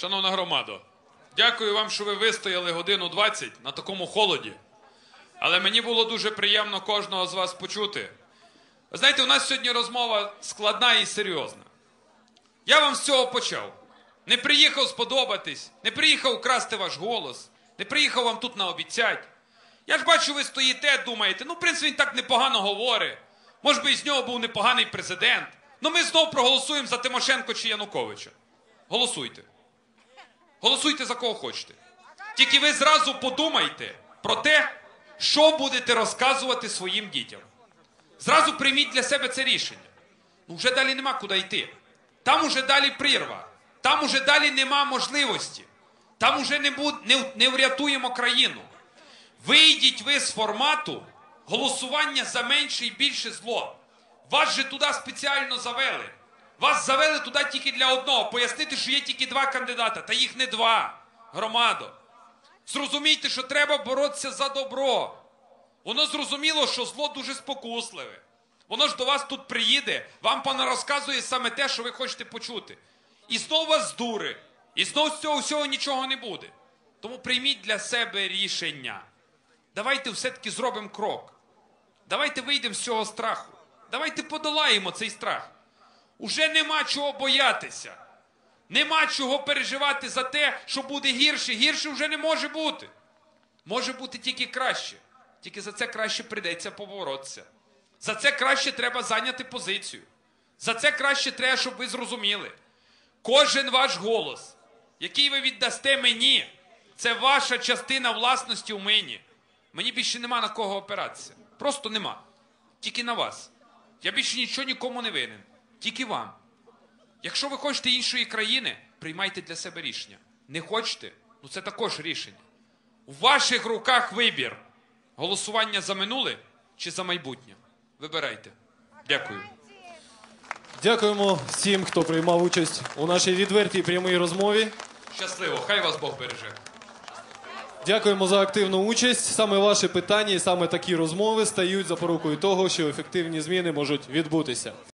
Шановна громадо, дякую вам, що ви вистояли годину 20 на такому холоді. Але мені було дуже приємно кожного з вас почути. Ви знаєте, у нас сьогодні розмова складна і серйозна. Я вам з цього почав. Не приїхав сподобатись, не приїхав красти ваш голос, не приїхав вам тут наобіцять. Я ж бачу, ви стоїте, думаєте, ну, в принципі, він так непогано говорить. Може би, із нього був непоганий президент. Ну ми знов проголосуємо за Тимошенко чи Януковича. Голосуйте. Голосуйте за кого хочете. Тільки ви зразу подумайте про те, що будете розказувати своїм дітям. Зразу прийміть для себе це рішення. Ну вже далі нема куди йти. Там уже далі прірва. Там уже далі нема можливості. Там уже не, буд, не, не врятуємо країну. Вийдіть ви з формату голосування за менше і більше зло. Вас же туди спеціально завели. Вас завели туди тільки для одного. Пояснити, що є тільки два кандидата, та їх не два. Громадо. Зрозумійте, що треба боротися за добро. Воно зрозуміло, що зло дуже спокусливе. Воно ж до вас тут приїде, вам понарозказує саме те, що ви хочете почути. І знов вас здури. І знов з цього всього нічого не буде. Тому прийміть для себе рішення. Давайте все-таки зробимо крок. Давайте вийдемо з цього страху. Давайте подолаємо цей страх. Уже нема чого боятися. Нема чого переживати за те, що буде гірше. Гірше вже не може бути. Може бути тільки краще. Тільки за це краще прийдеться поборотися. За це краще треба зайняти позицію. За це краще треба, щоб ви зрозуміли. Кожен ваш голос, який ви віддасте мені, це ваша частина власності у мені. Мені більше нема на кого опиратися. Просто нема. Тільки на вас. Я більше нічого нікому не винен. Тільки вам. Якщо ви хочете іншої країни, приймайте для себе рішення. Не хочете? Ну це також рішення. У ваших руках вибір. Голосування за минуле чи за майбутнє. Вибирайте. Дякую. Дякуємо всім, хто приймав участь у нашій відвертій прямій розмові. Щасливо, хай вас Бог береже. Дякуємо за активну участь. Саме ваші питання і саме такі розмови стають запорукою того, що ефективні зміни можуть відбутися.